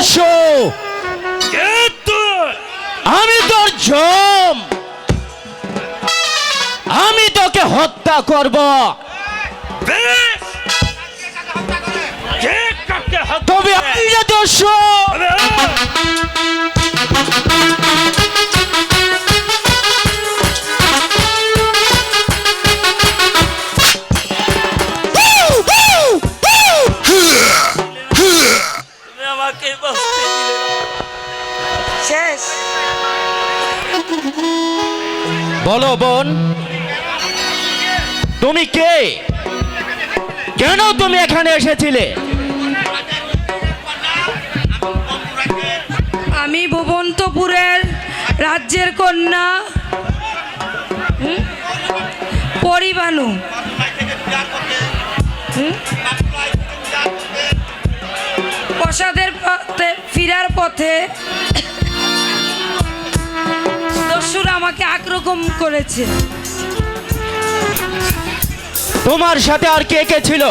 আসো। আমি তোর জম। আমি তোকে হত্যা করব। তবে আপনি যে দোষ। শেষ বলো বোন তুমি কে কেন তুমি এখানে এসেছিলে আমি ভুবন্তপুরের রাজ্যের কন্যা? পরিবানু? প্রসাদের পথে ফিরার পথে আক্রমণ করেছে। তোমার সাথে আর কে কে ছিল?